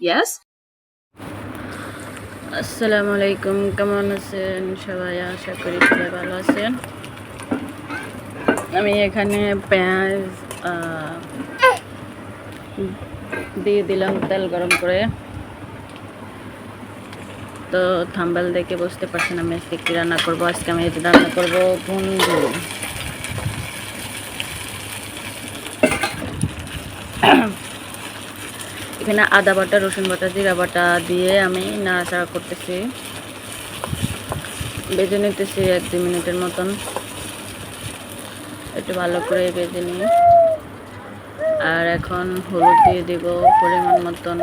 Yes? আসসালামু আলাইকুম কেমন আছেন সবাই আশা করি সবাই ভালো আছেন আমি এখানে পেঁয়াজ দিয়ে দিলাম তেল গরম করে তো থাম্বেল দেখে বুঝতে পারছেন আমি আজকে কী রান্না করব আজকে আমি রান্না করব বন্ধু এখানে আদা বাটা, রসুন বাটা জিরা বাটা দিয়ে আমি নাড়াচাড়া করতেছি। বেজে নিতেছি এক দুই মিনিটের মতন। একটু ভালো করে বেজে নিই। আর এখন হলুদ দিয়ে দিব পরিমাণ মতন।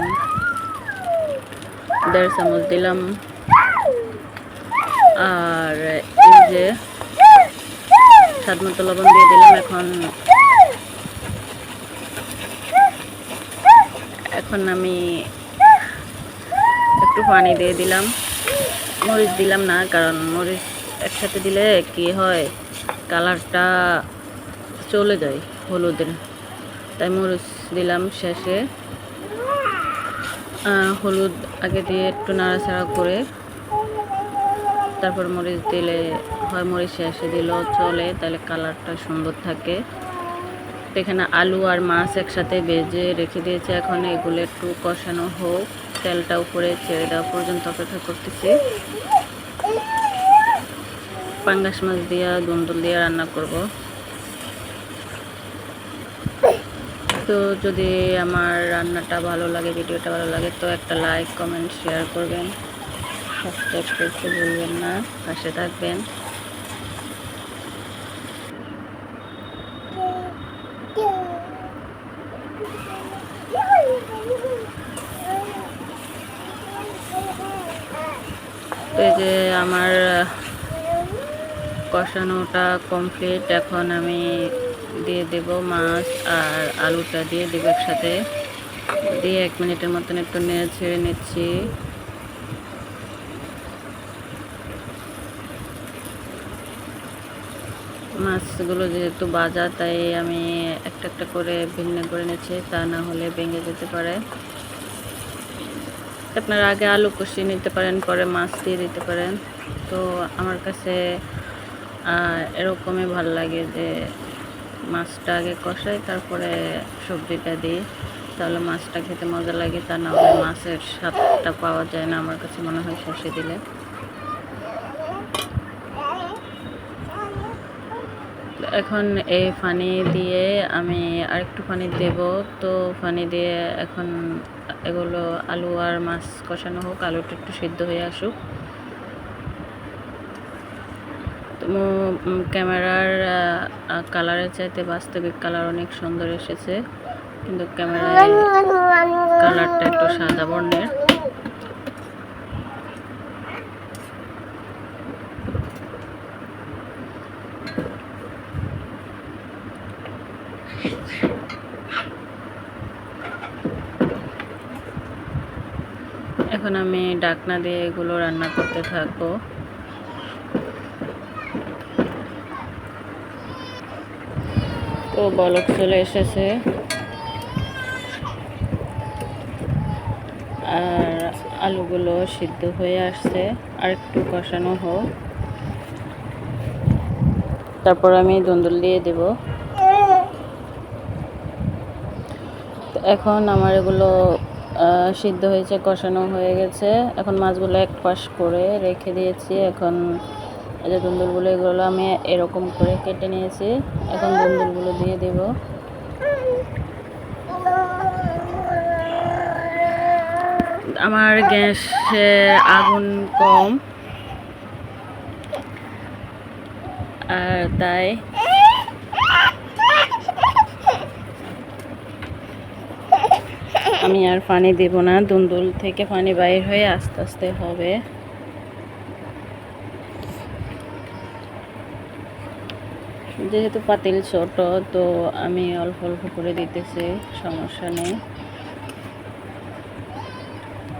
দেড় চামচ দিলাম। আর এই যে স্বাদ মতো লবণ দিয়ে দিলাম এখন। এখন আমি একটু পানি দিয়ে দিলাম। মরিচ দিলাম না, কারণ মরিচ একসাথে দিলে কি হয়, কালারটা চলে যায় হলুদের। তাই মরিচ দিলাম শেষে। হলুদ আগে দিয়ে একটু নাড়াচাড়া করে, তারপর মরিচ দিলে হয় মরিচ শেষে দিলেও চলে, তাহলে কালারটা সুন্দর থাকে। তো এখানে আলু আর মাছ একসাথে ভেজে রেখে দিয়েছি। এখন এগুলো একটু কষানো হোক। তেলটা উপরে ছেড়ে দেওয়া পর্যন্ত অপেক্ষা করতেছি। পাঙ্গাস মাছ দিয়া, দুন্দুল দিয়ে রান্না করব। তো যদি আমার রান্নাটা ভালো লাগে, ভিডিওটা ভালো লাগে, তো একটা লাইক, কমেন্ট, শেয়ার করবেন। সাবস্ক্রাইব করতে ভুলবেন না। পাশে থাকবেন। এই যে আমার, কষানোটা কমপ্লিট এখন আমি দিয়ে দেব মাছ আর আলুটা দিয়ে দেবো একসাথে। দিয়ে এক মিনিটের মতন একটু নেড়ে ছেড়ে নিচ্ছি। মাছগুলো যেহেতু বাজা, তাই আমি একটা একটা করে ভিন্ন করে নিচ্ছি। তা না হলে ভেঙে যেতে পারে। আপনারা আগে আলু কষিয়ে নিতে পারেন, পরে মাছ দিয়ে দিতে পারেন। তো আমার কাছে এরকমই ভালো লাগে যে মাছটা আগে কষাই, তারপরে সবজিটা দিই। তাহলে মাছটা খেতে মজা লাগে, তা না হলে মাছের স্বাদটা পাওয়া যায় না আমার কাছে মনে হয় শেষে দিলে। এখন এই পানি দিয়ে আমি আরেকটু পানি দেব। তো পানি দিয়ে এখন এগুলো আলু আর মাছ কষানো হোক, আলুটা একটু সিদ্ধ হয়ে আসুক। তো ক্যামেরার কালারের চাইতে বাস্তবিক কালার অনেক সুন্দর এসেছে। কিন্তু ক্যামেরায় কালারটা একটু সাদা বর্ণের। এখন আমি ডাকনা দিয়ে এগুলো রান্না করতে থাকব। তো বলক চলে এসেছে। আর আলুগুলো সিদ্ধ হয়ে আসছে, আর একটু কষানো হোক। তারপর আমি দুন্দুল দিয়ে দেব। এখন আমার এগুলো সিদ্ধ হয়েছে, কষানো হয়ে গেছে। এখন মাছগুলো এক পাশ করে রেখে দিয়েছি। এখন এই যে দুন্দুলগুলো এগুলো আমি এরকম করে কেটে নিয়েছি। এখন দুন্দুলগুলো দিয়ে দেব। আমার গ্যাসে আগুন কম। আর তাই আমি আর পানি দেব না, দুন্দুল থেকে পানি বাইর হয়ে আস্তে আস্তে হবে। যেহেতু পাতিল ছোট, তো আমি অল্প অল্প করে দিতেছি, সমস্যা নেই।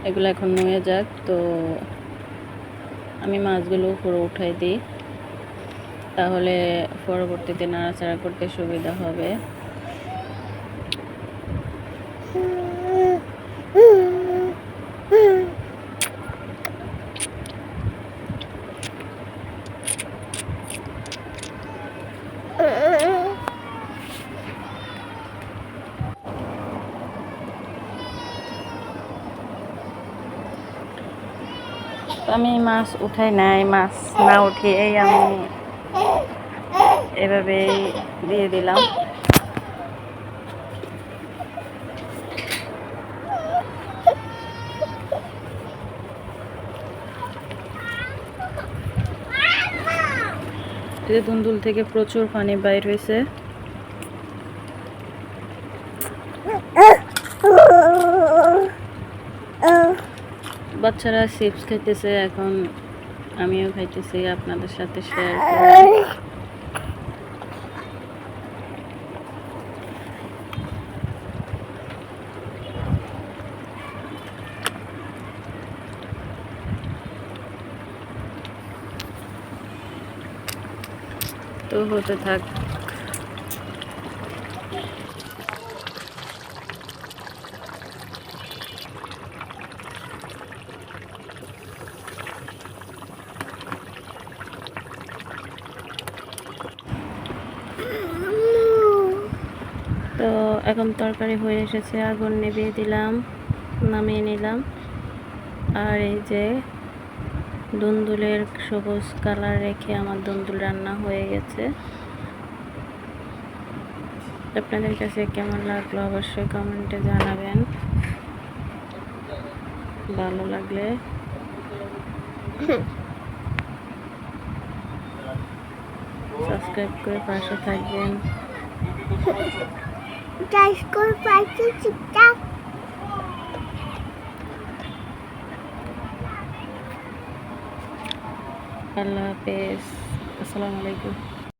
এগুলো এখন নুয়ে যাক, তো আমি মাছগুলো উপরে উঠাই দিই। তাহলে পরবর্তীতে নাড়াচাড়া করতে সুবিধা হবে। আমি মাছ উঠাই নাই, মাছ না উঠিয়েই আমি এভাবেই দিয়ে দিলাম। দুন্দুল থেকে প্রচুর পানি বাইর হয়েছে। বাচ্চারা চিপস খাইতেছে এখন আমিও খাইতেছি আপনাদের সাথে শেয়ার তো হতে থাক তো এখন তরকারি হয়ে এসেছে, আগুন নিভিয়ে দিলাম, নামিয়ে নিলাম। আর এই যে দুন্দুলের সবুজ কালার রেখে আমার দুন্দুল রান্না হয়ে গেছে। আপনাদের কাছে কেমন লাগল অবশ্যই কমেন্টে জানাবেন। ভালো লাগলে সাবস্ক্রাইব করে পাশে থাকবেন। Guys, go back to TikTok. আল্লাহ হাফেজ আসসালামু আলাইকুম